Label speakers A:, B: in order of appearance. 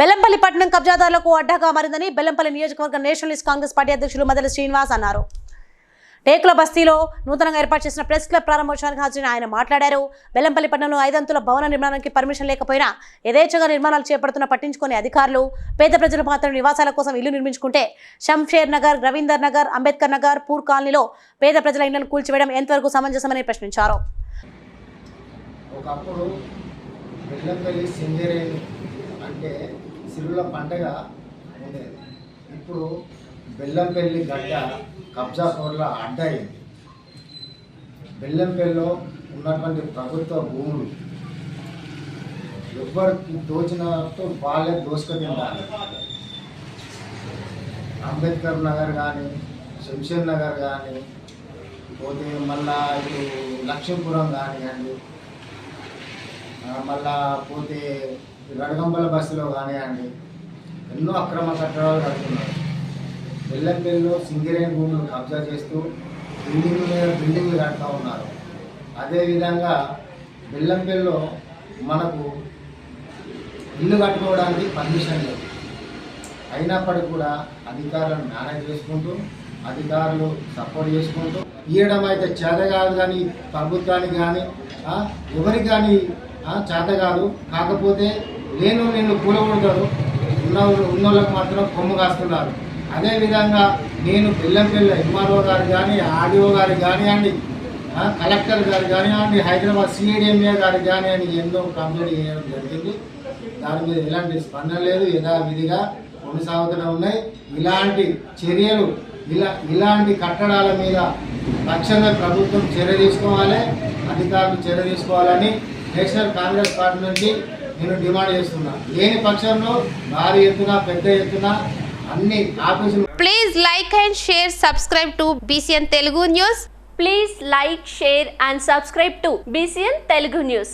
A: బెల్లంపల్లి పట్టణం కబ్జాదారులకు అడ్డాగా మారిందని బెల్లంపల్లి నియోజకవర్గ నేషనలిస్ట్ కాంగ్రెస్ పార్టీ అధ్యక్షులు మదల శ్రీనివాస్ అన్నారు. టేకుల బస్తీలో నూతనంగా ఏర్పాటు చేసిన ప్రెస్ క్లబ్ ప్రారంభోత్సవానికి హాజరైన ఆయన మాట్లాడారు. బెల్లంపల్లి పట్టణంలో ఐదంతుల భవన నిర్మాణానికి పర్మిషన్ లేకపోయినా యథేచ్ఛగా నిర్మాణాలు చేపడుతున్న పట్టించుకునే అధికారులు పేద ప్రజలు మాత్రం నివాసాల కోసం ఇల్లు నిర్మించుకుంటే షంషేర్ నగర్ రవీందర్ నగర్ అంబేద్కర్ నగర్ పూర్ కాలనీలో పేద ప్రజల ఇళ్ళను కూల్చివేయడం ఎంతవరకు సమంజసమని ప్రశ్నించారు.
B: ఒకప్పుడు బెల్లంపల్లి సింగరేణి అంటే సిరుల పండగ ఉండేది ఇప్పుడు బెల్లంపల్లి గడ్డ కబ్జా కోర్ల అడ్డ అయింది బెల్లంపల్లిలో ఉన్నటువంటి ప్రభుత్వ భూములు ఎవరికి దోచినట్టు వాళ్ళే దోసుకు తిన్నారు అంబేద్కర్ నగర్ కానీ శంషేర్ నగర్ కానీ పోతే మళ్ళా ఇటు లక్ష్మీపురం కానివ్వండి మళ్ళా పోతే రడగంబల బస్సులో కానివ్వండి ఎన్నో అక్రమ కట్టడాలు కడుతున్నారు. బెల్లంపల్లిలో సింగరేణి భూములు కబ్జా చేస్తూ బిల్డింగ్ మీద బిల్డింగ్లు కడతా ఉన్నారు. అదేవిధంగా బెల్లంపల్లిలో మనకు ఇల్లు కట్టుకోవడానికి పర్మిషన్ లేదు. అయినప్పటికీ కూడా అధికారులను మేనేజ్ చేసుకుంటూ అధికారులు సపోర్ట్ చేసుకుంటూ ఇవ్వడం అయితే చేత కాదు కానీ ప్రభుత్వానికి కానీ ఎవరికి కానీ చేత కాదు. కాకపోతే లేను నిన్ను కూలగొడతారు ఉన్న ఉన్నోళ్ళకు మాత్రం కొమ్ము కాస్తున్నారు. అదేవిధంగా నేను బెల్లంపల్లి ఎంఆర్ఓ గారు కానీ ఆర్డీఓ గారు కానివ్వండి కలెక్టర్ గారు కానివ్వండి హైదరాబాద్ సిఐడిఎంఏ గారు కానివ్వండి ఎన్నో కంప్లైంట్ చేయడం జరిగింది. దాని మీద ఎలాంటి స్పందన లేదు యథావిధిగా కొనసాగుతూనే ఉన్నాయి. ఇలాంటి చర్యలు ఇలా ఇలాంటి కట్టడాల మీద తక్షణమే ప్రభుత్వం చర్య తీసుకోవాలి అధికారులు చర్య తీసుకోవాలని నేషనల్ కాంగ్రెస్ పార్టీ నుంచి నేను డిమాండ్ చేస్తున్నా లేని పక్షంలో భారీ ఎత్తున పెద్ద ఎత్తున అన్ని ఆఫీసులు
C: Please like and share, subscribe to BCN Telugu News.
D: Please like, share and subscribe to BCN Telugu News.